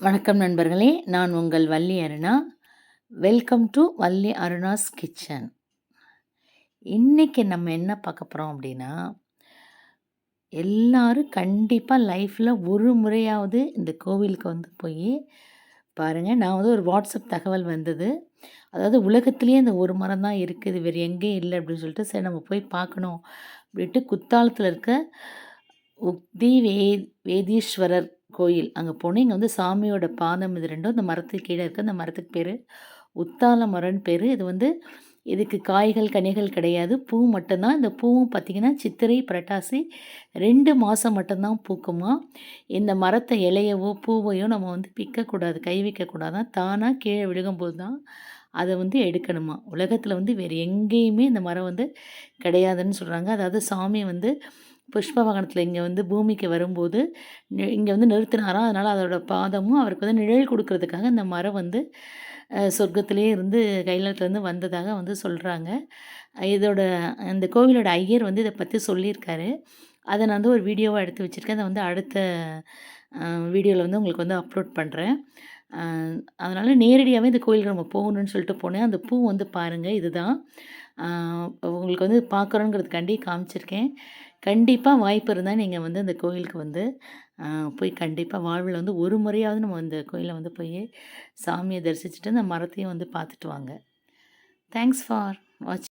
வணக்கம் நண்பர்களே நான் உங்கள் Valli Aruna. Welcome to Valli Aruna's kitchen இன்றைக்கி நம்ம என்ன பார்க்க போகிறோம் அப்படின்னா எல்லோரும் கண்டிப்பாக லைஃப்பில் ஒரு முறையாவது இந்த கோவிலுக்கு வந்து போய் பாருங்கள் நான் வந்து ஒரு வாட்ஸ்அப் தகவல் வந்தது. அதாவது உலகத்துலேயே இந்த ஒரு மரம் தான் இருக்குது வேறு எங்கேயும் இல்லை அப்படின்னு சொல்லிட்டு சரி நம்ம போய் பார்க்கணும் அப்படின்ட்டு குத்தாலத்தில் இருக்க உக்தி வே வேதீஸ்வரர் கோயில். அங்கே போனோம் இங்கே வந்து சாமியோட பாதம் இது ரெண்டும் இந்த மரத்துக்கு கீழே இருக்குது அந்த மரத்துக்கு பேர் உத்தால மரம்னு பேர். இது வந்து இதுக்கு காய்கள் கனிகள் கிடையாது. பூ மட்டும்தான். இந்த பூவும் பார்த்திங்கன்னா சித்திரை புரட்டாசி ரெண்டு மாதம் மட்டும்தான் பூக்குமா. இந்த மரத்தை இலையவோ பூவையோ நம்ம வந்து பிக்கக்கூடாது கை வைக்கக்கூடாதான் தானாக கீழே விழுகும்போது தான் அதை வந்து எடுக்கணுமா. உலகத்தில் வந்து வேறு எங்கேயுமே இந்த மரம் வந்து கிடையாதுன்னு சொல்கிறாங்க அதாவது சாமி வந்து புஷ்ப வாகனத்தில் இங்கே வந்து பூமிக்கு வரும்போது இங்கே வந்து நிறுத்தினாராம் அதனால் அதோட பாதமும் அவருக்கு வந்து நிழல் கொடுக்கறதுக்காக இந்த மரம் வந்து சொர்க்கத்திலே இருந்து கைலாத்துலேருந்து வந்ததாக வந்து சொல்கிறாங்க இதோட அந்த கோவிலோட ஐயர் வந்து இதை பற்றி சொல்லியிருக்காரு. அதை நான் வந்து ஒரு வீடியோவாக எடுத்து வச்சுருக்கேன். அதை வந்து அடுத்த வீடியோவில் வந்து உங்களுக்கு வந்து அப்லோட் பண்ணுறேன் அதனால் நேரடியாகவே இந்த கோயிலுக்கு நம்ம போகணுன்னு சொல்லிட்டு போனேன். அந்த பூ வந்து பாருங்கள் இதுதான். உங்களுக்கு வந்து பார்க்குறோங்கிறதுக்காண்டி காமிச்சிருக்கேன். கண்டிப்பாக வாய்ப்பு இருந்தால் நீங்கள் வந்து அந்த கோயிலுக்கு வந்து போய் கண்டிப்பாக வாழ்வில் வந்து ஒரு முறையாவது நம்ம அந்த கோயிலில் வந்து போய் சாமியை தரிசிச்சுட்டு அந்த மரத்தையும் வந்து பார்த்துட்டு வாங்க. தேங்க்ஸ் ஃபார் வாட்சிங்